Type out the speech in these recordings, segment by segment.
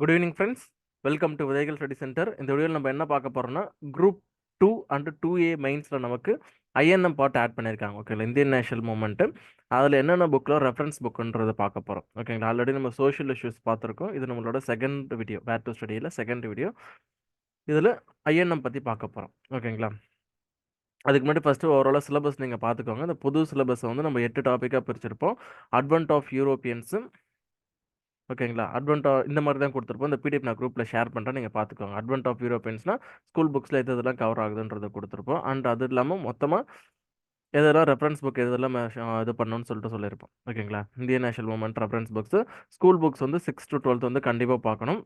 Good evening friends welcome to விதைகள் study centre இந்த வீடியோவில் நம்ம என்ன பார்க்க போகிறோம்னா group two and two A மெயின்ஸில் நமக்கு ஐஎன்எம் பார்ட் ஆட் பண்ணியிருக்காங்க ஓகேங்களா இந்தியன் நேஷனல் மூமெண்ட்டு அதில் என்னென்ன புக்கில் ரெஃபரன்ஸ் புக்குன்றதை பார்க்க போகிறோம் ஓகேங்களா ஆல்ரெடி நம்ம சோஷியல் இஷ்யூஸ் பார்த்துருக்கோம். இது நம்மளோட செகண்ட் வீடியோ வேர் டு ஸ்டடியில் செகண்ட் வீடியோ இதில் ஐஎன்எம் பற்றி பார்க்க போகிறோம் ஓகேங்களா அதுக்கு முன்னாடி ஃபஸ்ட்டு ஓவராலாக சிலபஸ் நீங்கள் பார்த்துக்கோங்க. இந்த புது சிலபஸை வந்து நம்ம எட்டு டாப்பிக்காக பிரிச்சிருப்போம். அட்வன்ட் ஆஃப் யூரோப்பியன்ஸும் ஓகேங்களா? அட்வென்ட் இந்த மாதிரி தான் கொடுத்துருப்போம். இந்த பிடிஎஃப் நான் குரூப்பில் ஷேர் பண்ணுறேன் நீங்கள் பார்த்துக்கோங்க. அட்வென்ட் ஆஃப் யூரோப்பியன்ஸ்னா ஸ்கூல் புக்ஸில் எது இதெல்லாம் கவர் ஆகுதுன்றதை கொடுத்துருப்போம். அண்ட் அது இல்லாமல் மொத்தமாக எதெல்லாம் ரெஃபரன்ஸ் புக் எதெல்லாம் இது பண்ணணும்னு சொல்லிட்டு சொல்லியிருப்போம். ஓகேங்களா? Indian national movement reference books school books வந்து சிக்ஸ் டு டுவெல்த் வந்து கண்டிப்பாக பார்க்கணும்.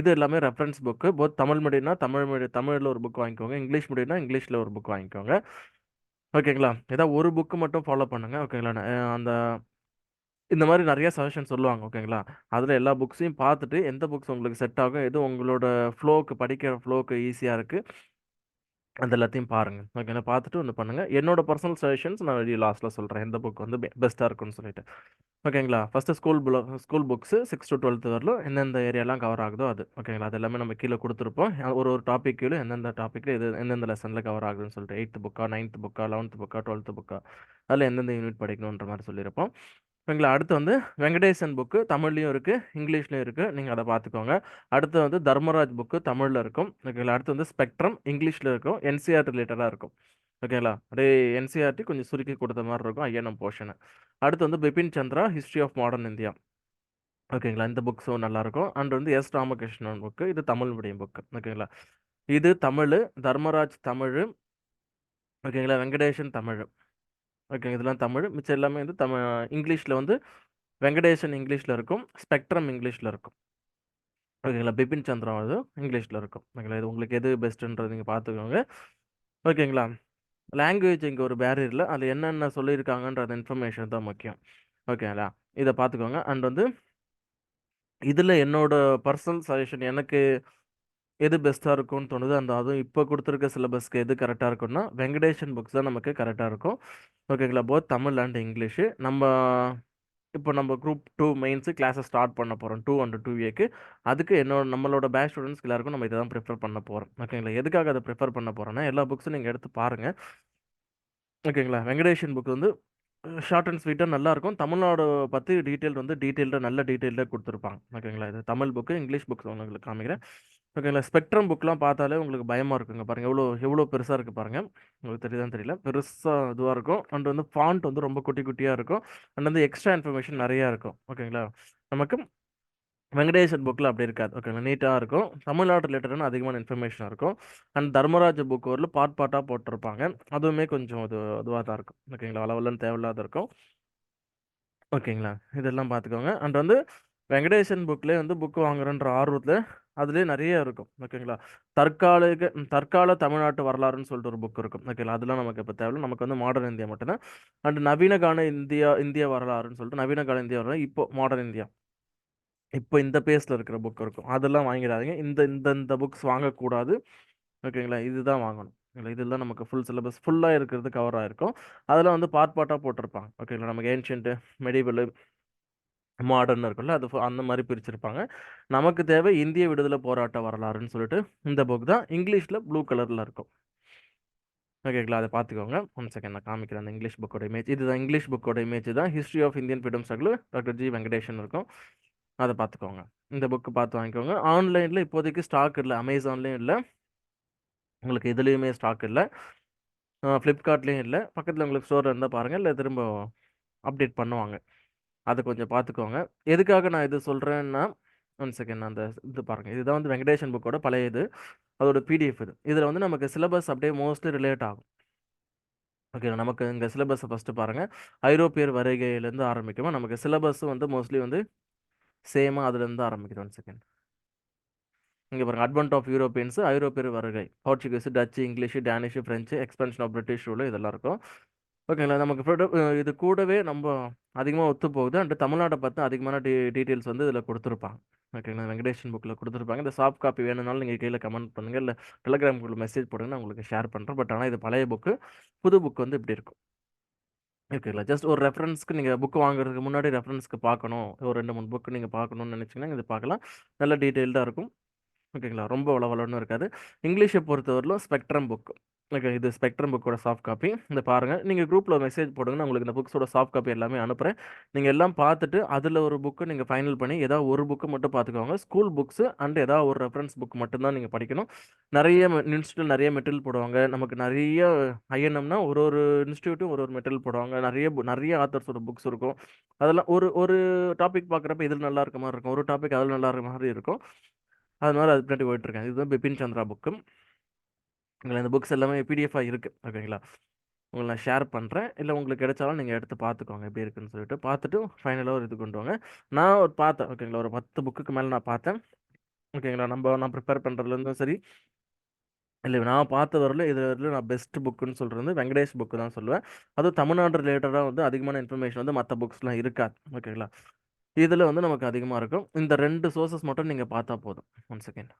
இது எல்லாமே ரெஃபரன்ஸ் புக்கு போத் தமிழ் மீடியம்னா தமிழ் மீடியம் தமிழில் ஒரு புக் வாங்கிக்கோங்க. இங்கிலீஷ் மீடியம்னா இங்கிலீஷில் ஒரு புக் வாங்கிக்கோங்க. ஓகேங்களா? ஏதாவது ஒரு புக்கு மட்டும் ஃபாலோ பண்ணுங்கள் ஓகேங்களா? அந்த இந்த மாதிரி நிறைய சஜஷன் சொல்லுவாங்க ஓகேங்களா? அதில் எல்லா புக்ஸையும் பார்த்துட்டு எந்த புக்ஸ் உங்களுக்கு செட் ஆகும் எது உங்களோட ஃப்ளோக்கு படிக்கிற ஃப்ளோக்கு ஈஸியாக இருக்குது அது எல்லாத்தையும் பாருங்கள் ஓகேங்களா? பார்த்துட்டு ஒன்று பண்ணுங்கள் என்னோட பர்சனல் சஜஷன்ஸ் நான் வெளியே லாஸ்ட்டில் சொல்கிறேன் எந்த புக் வந்து பெஸ்ட்டாக இருக்கும்னு சொல்லிட்டு. ஓகேங்களா? ஃபஸ்ட்டு ஸ்கூல் புல school books six to twelfth வரலும் எந்தெந்த ஏரியாலாம் கவர் ஆகுதோ அது. ஓகேங்களா? அது எல்லாமே நம்ம கீழே கொடுத்துருப்போம். ஒரு ஒரு டாபிக் எந்தெந்த டாப்பிக்கில் இது எந்தெந்த லெசனில் கவர் ஆகுதுன்னு சொல்லிட்டு எயித்து புக்கா நைன்த் புக்கா லெவன்த் புக்கா டுவெல்த்து புக்கா அதில் எந்தெந்த யூனிட் படிக்கணுன்ற மாதிரி சொல்லியிருப்போம். ஓகேங்களா அடுத்து வந்து வெங்கடேசன் புக்கு தமிழ்லையும் இருக்குது இங்கிலீஷ்லையும் இருக்குது நீங்கள் அதை பார்த்துக்கோங்க அடுத்து வந்து தர்மராஜ் புக்கு தமிழில் இருக்கும். ஓகேங்களா? அடுத்து வந்து ஸ்பெக்ட்ரம் இங்கிலீஷில் இருக்கும். என்சிஆர் ரிலேட்டடாக இருக்கும். ஓகேங்களா? அப்படியே என்சிஆர்டி கொஞ்சம் சுருக்கி கொடுத்த மாதிரி இருக்கும். ஐஎன்எம் போர்ஷனு அடுத்து வந்து Bipin Chandra history of modern India ஓகேங்களா? இந்த புக்ஸும் நல்லாயிருக்கும் அண்ட் வந்து எஸ் ராமகிருஷ்ணன் புக்கு இது தமிழ் மீடியம் புக்கு ஓகேங்களா? இது தமிழ் தர்மராஜ் தமிழ் ஓகேங்களா? வெங்கடேஷன் தமிழ். ஓகேங்க. இதெல்லாம் தமிழ். மிச்சம் எல்லாமே வந்து தமிழ் இங்கிலீஷில் வந்து வெங்கடேசன் இங்கிலீஷில் இருக்கும். ஸ்பெக்ட்ரம் இங்கிலீஷில் இருக்கும். ஓகேங்களா? பிபின் சந்திரா அது இங்கிலீஷில் இருக்கும். ஓகேங்களா? இது உங்களுக்கு எது பெஸ்ட்டுன்றது நீங்கள் பார்த்துக்கோங்க. ஓகேங்களா? லாங்குவேஜ் இங்கே ஒரு பேரியரில் அது என்னென்ன சொல்லியிருக்காங்கன்றது இன்ஃபர்மேஷன் தான் முக்கியம். ஓகேங்களா? இதை பார்த்துக்கோங்க. அண்ட் வந்து இதில் என்னோட பர்சனல் சஜஷன் எனக்கு எது பெஸ்ட்டாக இருக்கும்னு தோணுது அந்த அதுவும் இப்போ கொடுத்துருக்க சிலபஸ்க்கு எது கரெக்டாக இருக்கும்னா வெங்கடேஷன் புக்ஸ் தான் நமக்கு கரெக்டாக இருக்கும். ஓகேங்களா போத் தமிழ் அண்ட் இங்கிலீஷு நம்ம இப்போ நம்ம குரூப் டூ மெயின்ஸு கிளாஸை ஸ்டார்ட் பண்ண போகிறோம் டூ அண்ட் டூ ஏக்கு அதுக்கு என்னோட நம்மளோட பேட்ச் ஸ்டூடெண்ட்ஸ் எல்லாருக்கும் நம்ம இதை தான் ப்ரிஃபர் பண்ண போகிறோம் ஓகேங்களா எதுக்காக அதை ப்ரிஃபர் பண்ண போகிறோன்னா எல்லா புக்ஸும் நீங்கள் எடுத்து பாருங்கள் ஓகேங்களா வெங்கடேஷன் புக் வந்து ஷார்ட் அண்ட் ஸ்வீட்டாக நல்லாயிருக்கும் தமிழ்நாடு பற்றி டீட்டெயில் வந்து டீட்டெயில்டாக நல்ல டீட்டெயில்டாக கொடுத்துருப்பாங்க. ஓகேங்களா? இது தமிழ் புக்கு இங்கிலீஷ் புக்ஸ் உங்களுக்கு காமிக்கிறேன். ஓகேங்களா? ஸ்பெக்ட்ரம் புக்லாம் பார்த்தாலே உங்களுக்கு பயமாக இருக்குங்க. பாருங்கள் எவ்வளோ எவ்வளோ பெருசாக இருக்குது பாருங்கள் உங்களுக்கு தெரியுதான்னு தெரியல. பெருசாக இதுவாக இருக்கும். அண்ட் வந்து ஃபாண்ட் வந்து ரொம்ப குட்டி குட்டியாக இருக்கும். அண்ட் வந்து எக்ஸ்ட்ரா இன்ஃபர்மேஷன் நிறையா இருக்கும். ஓகேங்களா? நமக்கு வெங்கடேசன் புக்கில் அப்படி இருக்காது. ஓகேங்களா நீட்டாக இருக்கும். தமிழ்நாடு ரிலேட்டடான அதிகமான இன்ஃபர்மேஷனாக இருக்கும். அண்ட் தர்மராஜ புக் ஒரு பார்ட் பார்ட்டாக போட்டிருப்பாங்க. அதுவுமே கொஞ்சம் இது இதுவாக தான் இருக்கும். ஓகேங்களா அளவுலன்னு தேவையில்லாத இருக்கும். ஓகேங்களா இதெல்லாம் பார்த்துக்கோங்க. அண்ட் வந்து வெங்கடேசன் புக்லேயே வந்து புக் வாங்குறன்ற ஆர்வத்தில் அதுலேயே நிறைய இருக்கும். ஓகேங்களா தற்காலிக தற்கால தமிழ்நாட்டு வரலாறுன்னு சொல்லிட்டு ஒரு புக் இருக்கும். ஓகேங்களா அதெல்லாம் நமக்கு இப்போ தேவை நமக்கு வந்து மாடர்ன் இந்தியா மட்டும்தான். அண்ட் நவீனகால இந்தியா இந்திய வரலாறுன்னு சொல்லிட்டு நவீன கால இந்தியா வரலாறு இப்போ மாடர்ன் இந்தியா. இப்போ இந்த பேஸில் இருக்கிற புக் இருக்கும். அதெல்லாம் வாங்கிடாதீங்க. இந்த இந்த இந்த புக்ஸ் வாங்கக்கூடாது. ஓகேங்களா? இதுதான் வாங்கணும். இல்லை இதெல்லாம் நமக்கு ஃபுல் சிலபஸ் ஃபுல்லாக இருக்கிறது கவர் ஆகிருக்கும் அதெல்லாம் வந்து பார்ட் பார்ட்டாக போட்டிருப்பாங்க. ஓகேங்களா? நமக்கு ஏன்ஷியன்ட்டு மெடிவல் மாடர்ன் இருக்குல்ல அது அந்த மாதிரி பிரிச்சிருப்பாங்க. நமக்கு தேவை இந்திய விடுதலை போராட்ட வரலாறுன்னு சொல்லிட்டு இந்த புக் தான். இங்கிலீஷில் ப்ளூ கலரில் இருக்கும். ஓகேங்களா? அதை பார்த்துக்கோங்க. ஒன் செகண்ட் நான் காமிக்கிறேன் அந்த இங்கிலீஷ் புக்கோட இமேஜ் இதுதான் இங்கிலீஷ் புக்கோட இமேஜ் தான். History of Indian freedom struggle doctor G Venkatesan இருக்கும். அதை பார்த்துக்கோங்க இந்த புக்கு பார்த்து வாங்கிக்கோங்க. ஆன்லைனில் இப்போதைக்கு ஸ்டாக் இல்லை. அமேசான்லேயும் இல்லை. உங்களுக்கு இதுலேயுமே ஸ்டாக் இல்லை. ஃப்ளிப்கார்ட்லேயும் இல்லை. பக்கத்தில் உங்களுக்கு ஸ்டோர் இருந்தால் பாருங்கள் இல்லை திரும்ப அப்டேட் பண்ணுவாங்க. அதை கொஞ்சம் பார்த்துக்கோங்க எதுக்காக நான் இது சொல்கிறேன்னா ஒன் செகண்ட் அந்த இது பாருங்கள் இதுதான் வந்து வெங்கடேஷன் புக்கோட பழைய இது. அதோட பிடிஎஃப் இது. இதில் வந்து நமக்கு சிலபஸ் அப்படியே மோஸ்ட்லி ரிலேட் ஆகும். ஓகே நமக்கு இந்த சிலபஸை ஃபஸ்ட்டு பாருங்கள் ஐரோப்பியர் வருகையிலேருந்து ஆரம்பிக்குமா? நமக்கு சிலபஸும் வந்து மோஸ்ட்லி வந்து சேமாக அதுலேருந்து ஆரம்பிக்குது ஒன் செகண்ட் இங்கே பாருங்கள் அட்வன்ட் ஆஃப் யூரோப்பியன்ஸு ஐரோப்பியர் வருகை. Portuguese Dutch English Danish French expansion of British rule இதெல்லாம் இருக்கும். ஓகேங்களா நமக்கு இது கூடவே நம்ம அதிகமாக ஒத்து போகுது அண்ட் தமிழ்நாட்டை பார்த்து அதிகமான டீ டீட்டெயில்ஸ் வந்து இதில் கொடுத்துருப்பாங்க. ஓகேங்களா வெங்கடேஷன் புக்கில் கொடுத்துருப்பாங்க. இந்த சாஃப்ட் காப்பி வேணும்னாலும் நீங்கள் கீழே கமெண்ட் பண்ணுங்கள் இல்லை டெலிகிராம் குள்ள மெசேஜ் போடுங்க நான் உங்களுக்கு ஷேர் பண்ணுறேன் பட் ஆனால் இது பழைய புக்கு புது புக் வந்து இப்படி இருக்கும். ஓகேங்களா ஜஸ்ட் ஒரு ரெஃபரன்ஸ்க்கு நீங்கள் புக் வாங்குறதுக்கு முன்னாடி ரெஃபரன்ஸ்க்கு பார்க்கணும் ஒரு ரெண்டு மூணு புக் நீங்கள் பார்க்கணும்னு நினச்சிங்கன்னா இது பார்க்கலாம் நல்ல டீட்டெயில்டாக இருக்கும். ஓகேங்களா? ரொம்ப வளவலன்னு இருக்காது. இங்கிலீஷை பொறுத்தவரையிலும் ஸ்பெக்ட்ரம் புக். ஓகே இது ஸ்பெக்ட்ரம் புக்கோட சாஃப்ட் காப்பி இந்த பாருங்கள் நீங்கள் குரூப்பில் மெசேஜ் போடுங்க நான் உங்களுக்கு இந்த புக்ஸோட சாஃப்ட் காப்பி எல்லாமே அனுப்புகிறேன் நீங்கள் எல்லாம் பார்த்துட்டு அதில் ஒரு புக்கு நீங்கள் ஃபைனல் பண்ணி ஏதாவது ஒரு புக்கு மட்டும் பார்த்துக்கோங்க. ஸ்கூல் புக்ஸு அண்ட் ஏதாவது ஒரு ரெஃபரன்ஸ் புக் மட்டும்தான் நீங்கள் படிக்கணும். நிறைய இன்ஸ்டியூட் நிறைய மெட்டீரியல் போடுவாங்க. நமக்கு நிறைய ஐஎன்எம்னா ஒரு ஒரு இன்ஸ்டியூட்டும் ஒரு ஒரு மெட்டீரியல் போடுவாங்க. நிறைய நிறைய ஆத்தர்ஸோட புக்ஸ் இருக்கும். அதெல்லாம் ஒரு ஒரு டாபிக் பார்க்குறப்ப இதில் நல்லா இருக்க மாதிரி இருக்கும். ஒரு டாபிக் அதில் நல்லா இருக்க மாதிரி இருக்கும். அதனால அது பின்னாடி போயிட்டுருக்கேன். இதுதான் பிபின் சந்திரா புக்கு உங்களை இந்த புக்ஸ் எல்லாமே பிடிஎஃபாக இருக்குது ஓகேங்களா? உங்களை நான் ஷேர் பண்ணுறேன் இல்லை உங்களுக்கு கிடைச்சாலும் நீங்கள் எடுத்து பார்த்துக்கோங்க. எப்படி இருக்குன்னு சொல்லிட்டு பார்த்துட்டு ஃபைனலாக ஒரு இது கொண்டு வாங்க. நான் ஒரு பார்த்தேன். ஓகேங்களா? ஒரு பத்து புக்குக்கு மேலே நான் பார்த்தேன். ஓகேங்களா? நம்ம நான் ப்ரிப்பேர் பண்ணுறதுலேருந்தும் சரி. இல்லை நான் பார்த்த வரல இது வரல நான் பெஸ்ட் புக்குன்னு சொல்கிறது வந்து வெங்கடேஷ் புக்கு தான் சொல்லுவேன். அதுவும் தமிழ்நாடு ரிலேட்டடாக வந்து அதிகமான இன்ஃபர்மேஷன் வந்து மற்ற புக்ஸ்லாம் இருக்காது. ஓகேங்களா? இதில் வந்து நமக்கு அதிகமாக இருக்கும். இந்த ரெண்டு சோர்சஸ் மட்டும் நீங்கள் பார்த்தா போதும். ஒன் செகண்ட்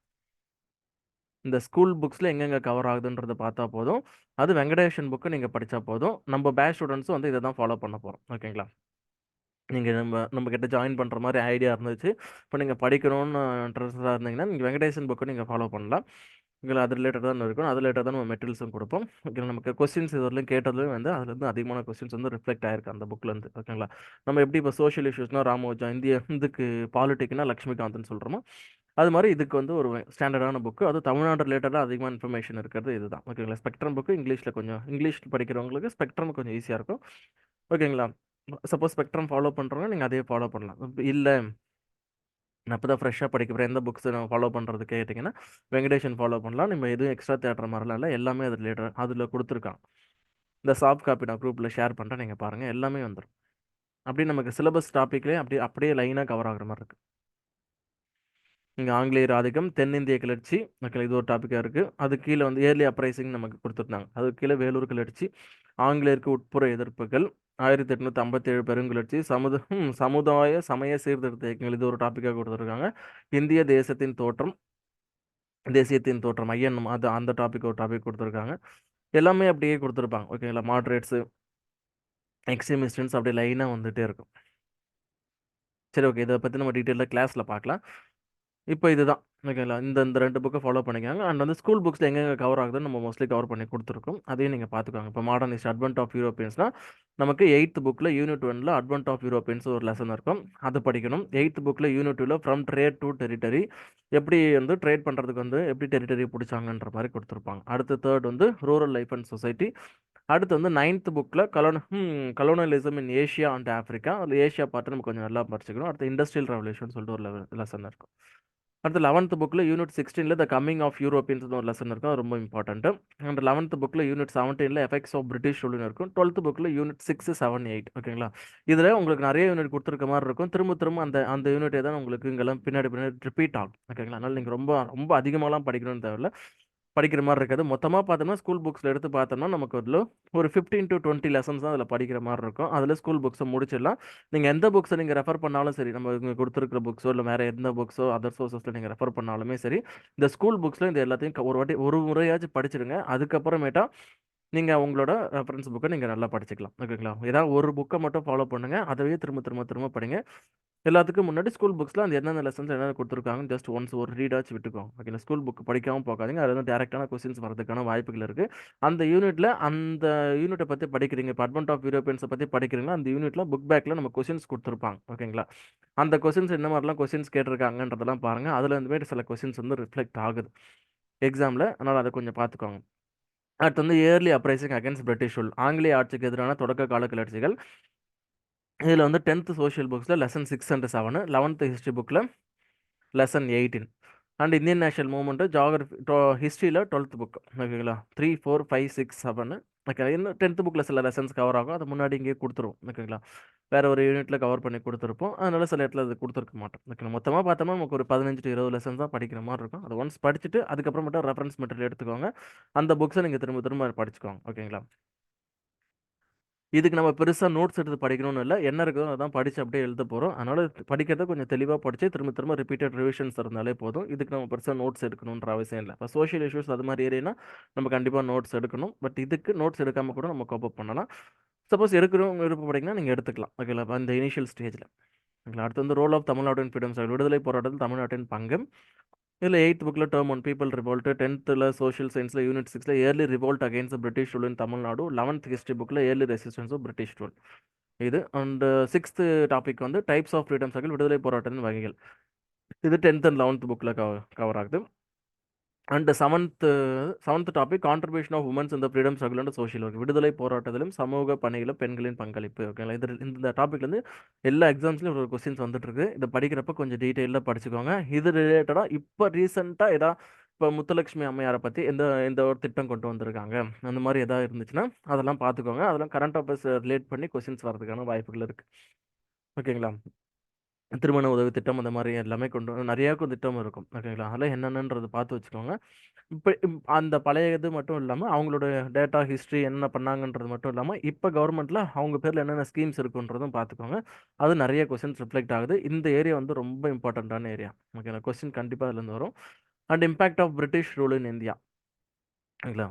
இந்த ஸ்கூல் புக்ஸில் எங்கெங்கே கவர் ஆகுதுன்றதை பார்த்தா போதும். அது வெங்கடேஷன் புக்கு நீங்கள் படித்தா போதும். நம்ம பேட்ச் ஸ்டூடெண்ட்ஸும் வந்து இதை தான் ஃபாலோ பண்ண போகிறோம் ஓகேங்களா? நீங்கள் நம்ம நம்மக்கிட்ட ஜாயின் பண்ணுற மாதிரி ஐடியா இருந்துச்சு. இப்போ நீங்கள் படிக்கணும்னு இன்ட்ரெஸ்டாக இருந்தீங்கன்னா நீங்கள் வெங்கடேஷன் புக்கு நீங்கள் ஃபாலோ பண்ணலாம். இதில் அது ரிலேட்டட் தான் இருக்கும். அது ரிலேட்டட் தான் நம்ம மெட்டீரியல்ஸும் கொடுப்போம். ஓகே நமக்கு கொஸ்டின்ஸ் இதுவரையும் கேட்டதுலேயும் வந்து அதுலேருந்து அதிகமான கொஸ்டின்ஸ் வந்து ரிஃப்ளெக்ட் ஆயிருக்கு அந்த புக்லேருந்து ஓகேங்களா நம்ம எப்படி இப்போ சோஷியல் இஷ்யூஸ்னா ராமோஜா இந்திய இதுக்கு பாலிட்டிக்னா லக்ஷ்மிகாந்த்னு சொல்கிறோமோ அது மாதிரி இதுக்கு வந்து ஒரு ஸ்டாண்டர்டான புக்கு அது தமிழ்நாடு ரிலேட்டடாக அதிகமாக இன்ஃபர்மேஷன் இருக்கிறது இதுதான். ஓகேங்களா ஸ்பெக்ட்ரம் புக்கு இங்கிலீஷில் கொஞ்சம் இங்கிலீஷ் படிக்கிறவங்களுக்கு ஸ்பெக்ட்ரம் கொஞ்சம் ஈஸியாக இருக்கும். ஓகேங்களா சப்போஸ் ஸ்பெக்ட்ரம் ஃபாலோ பண்ணுறவங்க நீங்கள் அதே ஃபாலோ பண்ணலாம். இல்லை நான் இப்போ தான் ஃப்ரெஷ்ஷாக படிக்க போகிறேன் எந்த புக்ஸ் நான் ஃபாலோ பண்ணுறது கேட்டிங்கன்னா வெங்கடேஷன் ஃபாலோ பண்ணலாம். நம்ம எதுவும் எக்ஸ்ட்ரா தேட்டர் மாதிரிலாம் இல்லை. எல்லாமே அது ரிலேட்டட் அதில் கொடுத்துருக்கான் இந்த சாஃப்ட் காப்பி நான் குரூப்பில் ஷேர் பண்ணுறேன் நீங்கள் பாருங்கள் எல்லாமே வந்துடும் அப்படியே நமக்கு சிலபஸ் டாப்பிக்லேயே அப்படியே அப்படியே லைனாக கவர் ஆகுற மாதிரி இருக்குது இங்கே ஆங்கிலேயர் ஆதிக்கம் தென்னிந்திய கிளர்ச்சி மக்கள் இது ஒரு டாப்பிக்காக இருக்குது அது கீழே வந்து ஏர்லி அப்ரைசிங் நமக்கு கொடுத்துருந்தாங்க. அது கீழே வேலூர் கிளர்ச்சி ஆங்கிலேயருக்கு உட்புற எதிர்ப்புகள் ஆயிரத்தி எட்நூற்றி ஐம்பத்தேழு பெருங்கிளர்ச்சி சமுத சமுதாய சமய சீர்திருத்த இயக்கங்கள் இது ஒரு டாப்பிக்காக கொடுத்துருக்காங்க. இந்திய தேசத்தின் தோற்றம் தேசியத்தின் தோற்றம் ஐயன் அது அந்த டாபிக் ஒரு டாபிக் கொடுத்துருக்காங்க. எல்லாமே அப்படியே கொடுத்துருப்பாங்க. ஓகேங்களா மாட்ரேட்ஸு எக்ஸ்ட்ரீமிஸ்டன்ஸ் அப்படியே லைனாக வந்துகிட்டே இருக்கும். சரி ஓகே இதை பற்றி நம்ம டீட்டெயிலாக கிளாஸில் பார்க்கலாம். இப்போ இதுதான். ஓகேங்களா? இந்த இந்த ரெண்டு புக்கை ஃபாலோ பண்ணிக்காங்க. அண்ட் வந்து ஸ்கூல் புக்ஸில் எங்கெங்கே கவர் ஆகுதுன்னு நம்ம மோஸ்ட்லி கவர் பண்ணி கொடுத்துருக்கோம். அதையும் நீங்கள் பார்த்துக்கோங்க. இப்போ மாடர்ன் இஸ்ட் அட்வென்ட் ஆஃப் யூரோப்பியன்ஸ்னால் நமக்கு எயித்து புக்கில் யூனிட் ஒன்ல அட்வென்ட் ஆஃப் யூரோப்பியன்ஸ் ஒரு லெசன் இருக்கும். அது படிக்கணும். எயித்து புக்கில் யூனிட் டூவில் ஃப்ரம் ட்ரேட் டு டெரிட்டரி எப்படி வந்து ட்ரேட் பண்ணுறதுக்கு வந்து எப்படி டெரிட்டரி பிடிச்சாங்கன்ற மாதிரி கொடுத்துருப்பாங்க. அடுத்து தேர்ட் வந்து ரூரல் லைஃப் அண்ட் சொசைட்டி அடுத்து வந்து நைன்த் புக்கில் கலோன colonialism in Asia and Africa அதில் ஏஷியா பார்த்து நம்ம கொஞ்சம் நல்லா படிச்சுக்கணும். அடுத்து இண்டஸ்ட்ரியல் ரெவல்யூஷன் சொல்லிட்டு ஒரு லெசன் இருக்கும். அடுத்து லெவன்த் புக்கில் யூனிட் சிக்ஸ்டீனில் த கம்மிங் ஆஃப் யூரோப்பியன்ஸ் ஒரு லெசன் இருக்கும். ரொம்ப இம்பார்ட்டன்ட்டு அண்ட் லெவன்த் புக்கில் யூனிட் செவன்டீனில் எஃபெக்ட்ஸ் ஆஃப் பிரிட்டிஷ் ரூலிங் இருக்கும். டுவெல்த் புக்கில் யூனிட் சிக்ஸ் செவன் எயிட் ஓகேங்களா இதில் உங்களுக்கு நிறைய யூனிட் கொடுத்துருக்க மாதிரி இருக்கும். திரும்ப திரும்ப அந்த அந்த யூனிட்டே தான் உங்களுக்கு இங்கெல்லாம் பின்னாடி பின்னாடி ரிப்பீட் ஆகும். ஓகேங்களா அதனால் நீங்கள் ரொம்ப ரொம்ப அதிகமாகலாம் படிக்கணும்னு தேவையில்ல. படிக்கிற மாதிரி இருக்காது. மொத்தமாக பார்த்தோம்னா ஸ்கூல் புக்ஸில் எடுத்து பார்த்தோம்னா நமக்கு அதில் ஒரு ஃபிஃப்டீன் டு டுவெண்ட்டி லெசன்ஸ் தான் அதில் படிக்கிற மாதிரி இருக்கும். அதில் ஸ்கூல் புக்ஸை முடிச்சிடலாம். நீங்கள் எந்த புக்ஸை நீங்கள் ரெஃபர் பண்ணாலும் சரி நம்ம இங்கே கொடுத்துருக்கிற புக்ஸோ இல்லை வேறு எந்த புக்ஸோ அதர் சோர்ஸஸில் நீங்கள் ரெஃபர் பண்ணாலுமே சரி இந்த ஸ்கூல் புக்ஸில் இந்த எல்லாத்தையும் ஒரு வாட்டி ஒரு முறையாச்சும் படிச்சிடுங்க. அதுக்கப்புறமேட்டா நீங்கள் உங்களோட ரெஃபரன்ஸ் புக்கை நீங்கள் நல்லா படிச்சுக்கலாம். ஓகேங்களா? ஏதாவது ஒரு புக்கை மட்டும் ஃபாலோ பண்ணுங்கள் அதவே திரும்ப திரும்ப திரும்ப படிங்க. எல்லாத்துக்கும் முன்னாடி ஸ்கூல் புக்ஸில் அந்த என்னென்ன லெசன்ஸ் என்னென்ன கொடுத்துருக்காங்க ஜஸ்ட் ஒன்ஸ் ஒரு ரீடாச்சு விட்டுக்கோங்க ஓகேங்களா? ஸ்கூல் புக் படிக்காமல் போகாதீங்க அதில் வந்து டேரெக்டான கொஸ்டின்ஸ் வரதுக்கான வாய்ப்புகள் இருக்குது அந்த யூனிட்டில் அந்த யூனிட்டை பற்றி படிக்கிறீங்க. இப்போ அட்வென்ட் ஆஃப் யூரோப்பியன்ஸை பற்றி படிக்கிறீங்களா? அந்த யூனிட்டில் புக் பேக்கில் நம்ம கொஸ்டின்ஸ் கொடுத்துருப்பாங்க. ஓகேங்களா? அந்த கொஸ்டின்ஸ் என்ன மாதிரிலாம் கொஸ்டின்ஸ் கேட்டிருக்காங்கன்றதெல்லாம் பாருங்கள் அதில் இருந்துமே சில கொஸ்டின்ஸ் வந்து ரிஃப்ளெக்ட் ஆகுது. எக்ஸாமில் அதனால் அதை கொஞ்சம் பார்த்துக்கோங்க. அடுத்து வந்து early uprising against British rule ஆங்கிலேய ஆட்சிக்கு எதிரான தொடக்க கால கிளர்ச்சிகள். இதில் வந்து tenth social புக்ஸில் lesson six and seven eleventh history புக்கில் lesson eighteen and Indian national movement geography ஹிஸ்ட்ரியில் டுவெல்த் புக் ஓகேங்களா three four five six seven okay இன்னும் டென்த்து புக்கில் சில லெசன்ஸ் கவர் ஆகும். அது முன்னாடி இங்கேயே கொடுத்துருவோம். ஓகேங்களா? வேறு ஒரு யூனிட்டில் கவர் பண்ணி கொடுத்துருப்போம். அதனால சில இடத்துல அது கொடுத்துருக்க மாட்டோம். ஓகே மொத்தமாக பார்த்தோம்னா நமக்கு ஒரு பதினஞ்சு டு இருபது லெசன்ஸ் தான் படிக்கிற மாதிரி இருக்கும். அது ஒன்ஸ் படிச்சுட்டு அதுக்கப்புறம் மட்டும் ரெஃபரன்ஸ் மெட்டீரியல் எடுத்துக்கோங்க. அந்த புக்ஸை நீங்கள் திரும்ப திரும்ப படிச்சுக்கோங்க. ஓகேங்களா? இதுக்கு நம்ம பெருசாக நோட்ஸ் எடுத்து படிக்கணும்னு இல்லை. என்ன இருக்குதோ அதான் படித்து அப்படியே எழுத போகிறோம் அதனால் படிக்கிறத கொஞ்சம் தெளிவாக படித்து திரும்ப திரும்ப ரிப்பீட்டட் ரிவிஷன்ஸ் இருந்தாலே போதும். இதுக்கு நம்ம பெருசாக நோட்ஸ் எடுக்கணுன்ற அவசியம் இல்லை. இப்போ சோஷியல் இஷ்யூஸ் அது மாதிரி ஏரியா நம்ம கண்டிப்பாக நோட்ஸ் எடுக்கணும். பட் இதுக்கு நோட்ஸ் எடுக்காமல் கூட நம்ம கோப்பப் பண்ணலாம். சப்போஸ் எடுக்கிறவங்க விருப்பப்பட்டீங்கன்னா நீங்கள் எடுத்துக்கலாம். ஓகேங்களா அந்த இனிஷியல் ஸ்டேஜில் ஓகேங்களா? அடுத்து வந்து ரோல் ஆஃப் தமிழ்நாட்டின் ஃப்ரீடம் விடுதலை போராட்டத்தில் தமிழ்நாட்டின் பங்கு. இதில் எயித் புக்கில் டேர்ம் ஒன் பீப்பிள் ரிவோல்ட்டு டென்த்தில் சோஷியல் சயின்ஸில் யூனிட் சிக்ஸில் early revolt against British rule in Tamil Nadu eleventh history புக்கில் early resistance of British rule இது அண்ட் சிக்ஸ்த்து டாபிக் வந்து டைப்ஸ் ஆஃப் ஃப்ரீடம் சர்க்கிள் விடுதலை போராட்டத்தின் வகைகள். இது டென்த் அண்ட் லெவன்த் புக்கில் கவர் ஆகுது. And seventh seventh topic contribution of women's இந்த freedom struggle and social work விடுதலை போராட்டத்திலும் சமூக பணியிலும் பெண்களின் பங்களிப்பு. ஓகேங்களா இது இந்த டாப்பிக்லேருந்து எல்லா எக்ஸாம்ஸ்லையும் ஒரு கொஸ்டின்ஸ் வந்துட்டு இருக்கு இதை படிக்கிறப்ப கொஞ்சம் டீட்டெயிலாக படிச்சுக்கோங்க. இது ரிலேட்டடாக இப்போ ரீசெண்டாக ஏதா இப்போ முத்துலட்சுமி அம்மையாரை பற்றி எந்த எந்த ஒரு திட்டம் கொண்டு வந்திருக்காங்க? அந்த மாதிரி எதாவது இருந்துச்சுன்னா அதெல்லாம் பார்த்துக்கோங்க. அதெல்லாம் கரண்ட் அஃபேர்ஸ் ரிலேட் பண்ணி கொஸ்டின்ஸ் வரதுக்கான வாய்ப்புகள் இருக்குது ஓகேங்களா திருமண உதவி திட்டம் அந்த மாதிரி எல்லாமே கொண்டு வந்து நிறையா திட்டம் இருக்கும். ஓகேங்களா? அதெல்லாம் என்னென்னன்றதை பார்த்து வச்சுக்கோங்க. இப்போ அந்த பழைய இது மட்டும் இல்லாமல் அவங்களோட டேட்டா ஹிஸ்ட்ரி என்ன பண்ணாங்கன்றது மட்டும் இல்லாமல் இப்போ கவர்மெண்ட்டில் அவங்க பேரில் என்னென்ன ஸ்கீம்ஸ் இருக்குன்றதும் பார்த்துக்கோங்க. அது நிறைய கொஸ்டின்ஸ் ரிஃப்ளெக்ட் ஆகுது. இந்த ஏரியா வந்து ரொம்ப இம்பார்ட்டண்ட்டான ஏரியா ஓகேங்களா? கொஸ்டின் கண்டிப்பாக அதுலேருந்து வரும். And impact of British rule in India ஓகேங்களா?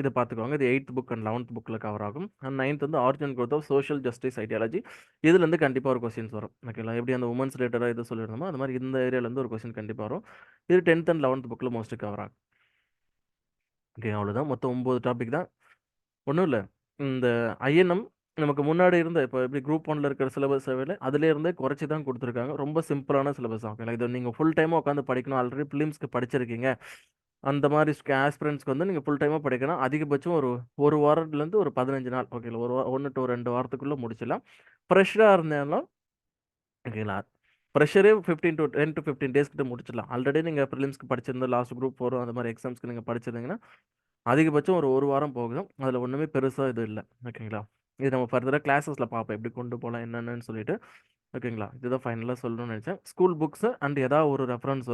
இதை பார்த்துக்கோங்க இது எயித் புக் அண்ட் லெவன்த் புக்கில் கவர் ஆகும். அண்ட் நைன்த் வந்து origin growth of social justice ideology இதுலேருந்து கண்டிப்பாக ஒரு கொஸ்டின்ஸ் வரும். ஓகேங்களா எப்படி அந்த உமன்ஸ் ரிலேட்டடாக இது சொல்லியிருந்தோமோ அது மாதிரி இந்த ஏரியாலேருந்து ஒரு கொஸ்டின் கண்டிப்பாக வரும். இது டென்த் அண்ட் லெவன்த் புக்கில் மோஸ்ட் கவர் ஆகும். ஓகே அவ்வளோதான் மொத்தம் ஒம்பது டாபிக் தான். ஒன்றும் இல்லை. இந்த ஐஎன்எம் நமக்கு முன்னாடி இருந்த இப்போ எப்படி குரூப் ஒன்ல இருக்கிற சிலபஸ் வேலை அதுலேருந்தே குறைச்சி தான் கொடுத்துருக்காங்க. ரொம்ப சிம்பிளான சிலபஸ் ஓகேங்களா இது நீங்கள் ஃபுல் டைமாக உட்காந்து படிக்கணும். ஆல்ரெடி ஃபிலிம்ஸ்க்கு படிச்சிருக்கீங்க. அந்த மாதிரி ஆஸ்பிரண்ட்ஸ்க்கு வந்து நீங்கள் ஃபுல் டைமாக படிக்கணும். அதிகபட்சம் ஒரு ஒரு வாரத்துலேருந்து ஒரு பதினஞ்சு நாள். ஓகேங்களா ஒரு வா ஒன்று டு ரெண்டு வாரத்துக்குள்ளே முடிச்சிடலாம். ஃப்ரெஷ்ஷாக இருந்தாலும் ஓகேங்களா ப்ரெஷரே fifteen to ten to fifteen days கிட்ட முடிச்சிடலாம். ஆல்ரெடி நீங்கள் ப்ரிலிம்ஸ்க்கு படிச்சிருந்தா லாஸ்ட் குரூப் ஃபோரும் அந்த மாதிரி எக்ஸாம்ஸ்க்கு நீங்கள் படிச்சிருந்தீங்கன்னா அதிகபட்சம் ஒரு ஒரு வாரம் போகும் அதில் ஒன்றுமே பெருசாக இது இல்லை. ஓகேங்களா இது நம்ம ஃபர்தராக கிளாஸஸில் பார்ப்போம். எப்படி கொண்டு போகலாம் என்னென்னு சொல்லிட்டு. ஓகேங்களா? இதுதான் ஃபைனலாக சொல்லணும்னு நினச்சேன். ஸ்கூல் புக்ஸு அண்ட் ஏதாவது ஒரு ரெஃபரன்ஸ்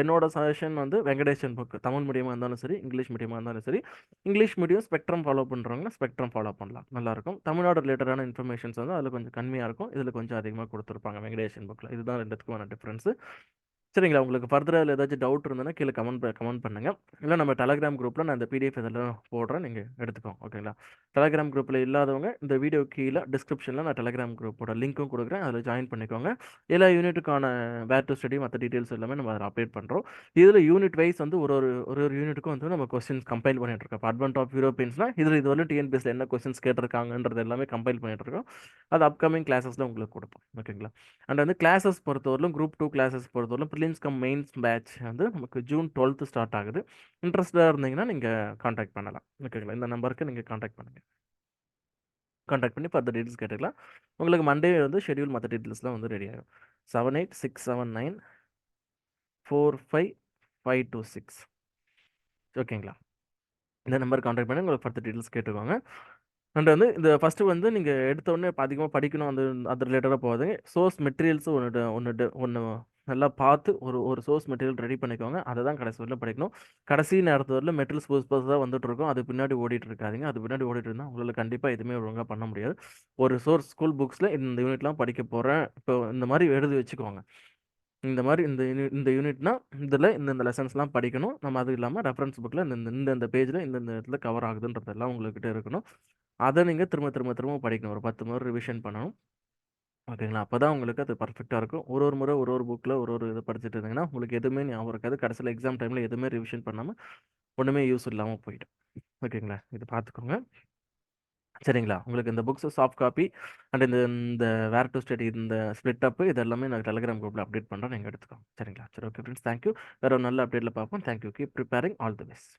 என்னோட சஜஷன் வந்து வெங்கடேஷன் புக் தமிழ் மீடியமாக இருந்தாலும் சரி இங்கிலீஷ் மீடியமாக இருந்தாலும் சரி இங்கிலீஷ் மீடியம் ஸ்பெக்ட்ரம் ஃபாலோ பண்ணுறவங்க ஸ்பெக்ட்ரம் ஃபாலோ பண்ணலாம். நல்லாயிருக்கும் தமிழ்நாடு ரிலேட்டடான இன்ஃபர்மேஷன்ஸ் வந்து அதில் கொஞ்சம் கம்மியாக இருக்கும். இதில் கொஞ்சம் அதிகமாக கொடுத்துருப்பாங்க வெங்கடேஷன் புக்கில் இதுதான் ரெண்டுத்துக்குமான டிஃப்ரென்ஸு சரிங்களா? உங்களுக்கு ஃபர்தராக அதில் ஏதாச்சும் டவுட் இருந்ததுன்னா கீழே கமெண்ட் கமெண்ட் பண்ணுங்கள் இல்லை நம்ம டெலகிராம் குரூப்பில் நான் இந்த பிடிஎஃப் இதெல்லாம் போடுறேன். நீங்கள் எடுத்துக்கோங்க. ஓகேங்களா? டெலகிராம் குரூப்பில் இல்லாதவங்க இந்த வீடியோ கீழே டிஸ்கிரிப்ஷனில் நான் டெலகிராம் குரூப்போட லிங்க்கும் கொடுக்குறேன். அதில் ஜாயின் பண்ணிக்கோங்க. எல்லா யூனிட்டுக்கான வேர் டு ஸ்டடி மற்ற டீட்டெயில்ஸ் எல்லாமே நம்ம அதில் அப்டேட் பண்ணுறோம் இதில் யூனிட் வைஸ் வந்து ஒரு ஒரு ஒரு ஒரு யூனிட்டுக்கும் வந்து நம்ம கொஸ்டின்ஸ் கம்பைல் பண்ணிட்டு இருக்கோம். அட்வான்ட் ஆஃப் யூரோப்பியன்ஸ்னா இதில் இது வந்து டிஎன்பிஎஸ்ல என்ன கொஸ்டின்ஸ் கேட்டிருக்காங்கன்றது எல்லாமே கம்பைல் பண்ணிட்டு இருக்கோம். அது அப்கமிங் கிளாஸஸில் உங்களுக்கு கொடுப்போம். ஓகேங்களா அண்ட் வந்து கிளாஸஸ் பொறுத்தவரையிலும் குரூப் டூ கிளாஸஸ் பொறுத்தவரையிலும் ப்ரிலிம்ஸ் கம் மெயின்ஸ் பேட்ச் வந்து நமக்கு ஜூன் டுவெல்த்து ஸ்டார்ட் ஆகுது. இன்ட்ரெஸ்டாக இருந்தீங்கன்னா நீங்கள் காண்டாக்ட் பண்ணலாம். ஓகேங்களா இந்த நம்பருக்கு நீங்கள் காண்டாக்ட் பண்ணுங்கள் காண்டாக்ட் பண்ணி ஃபர்தர் டீட்டெயில்ஸ் கேட்டுக்கலாம். உங்களுக்கு மண்டே வந்து ஷெடியூல் மற்ற டீட்டெயில்ஸ்லாம் வந்து ரெடி ஆகும் seven eight six seven nine four five five two six ஓகேங்களா இந்த நம்பர் காண்டாக்ட் பண்ணி உங்களுக்கு ஃபர்தர் டீட்டெயில்ஸ் கேட்டுக்கோங்க. அண்ட் வந்து இந்த ஃபஸ்ட்டு வந்து நீங்கள் எடுத்த உடனே அதிகமாக படிக்கணும் அந்த அது ரிலேட்டடாக போகாதுங்க. சோர்ஸ் மெட்டீரியல்ஸும் ஒன்று ஒன்று ஒன்று நல்லா பார்த்து ஒரு ஒரு சோர்ஸ் மெட்டீரியல் ரெடி பண்ணிக்கோங்க. அதை தான் கடைசி வரலும் படிக்கணும். கடைசி நேரத்து வரல மெட்டீரியல்ஸ் பஸ் தான் வந்துட்டு இருக்கும். அது பின்னாடி ஓடிட்டு இருக்காதிங்க. அது பின்னாடி ஓடிட்டு இருந்தால் உங்களால் கண்டிப்பாக எதுவுமே ஒழுங்காக பண்ண முடியாது. ஒரு சோர்ஸ் ஸ்கூல் புக்ஸில் இந்த யூனிட்லாம் படிக்க போகிறேன் இப்போ இந்த மாதிரி எழுதி வச்சுக்கோங்க. இந்த மாதிரி இந்த யூனிட் இந்த யூனிட்னா இதில் இந்தந்த லெசன்ஸ்லாம் படிக்கணும். நம்ம அது இல்லாமல் ரெஃபரன்ஸ் புக்கில் இந்த இந்த இந்த பேஜில் இந்த இடத்துல கவர் ஆகுதுன்றதெல்லாம் உங்கள்கிட்ட இருக்கணும். அதை நீங்கள் திரும்ப திரும்ப திரும்ப படிக்கணும். ஒரு பத்து முறை ரிவிஷன் பண்ணணும். ஓகேங்களா அப்போ தான் உங்களுக்கு அது பர்ஃபெக்டாக இருக்கும். ஒரு ஒரு முறை ஒரு ஒரு புக்கில் ஒரு ஒரு இது படிச்சுட்டு இருந்தீங்கன்னா உங்களுக்கு எதுவுமே ஞாபகம் இருக்காது. கடைசியில் எக்ஸாம் டைமில் எதுவுமே ரிவிஷன் பண்ணாமல் ஒன்றுமே யூஸ் இல்லாமல் போயிடும். ஓகேங்களா? இது பார்த்துக்கோங்க சரிங்களா? உங்களுக்கு இந்த புக்ஸ் சாஃப்ட் காப்பி அண்ட் இந்த இந்த வேர் டு ஸ்டடி இந்த ஸ்ப்ளிட் அப் இது எல்லாமே நான் டெலிகிராம் குரூப்பில் அப்டேட் பண்ணுறேன் நீங்கள் எடுத்துக்கோங்க. சரிங்களா? சரி ஓகே ஃப்ரெண்ட்ஸ் தேங்க்யூ வேறு ஒரு நல்ல அப்டேட்டில் பார்ப்போம். Thank you keep preparing all the best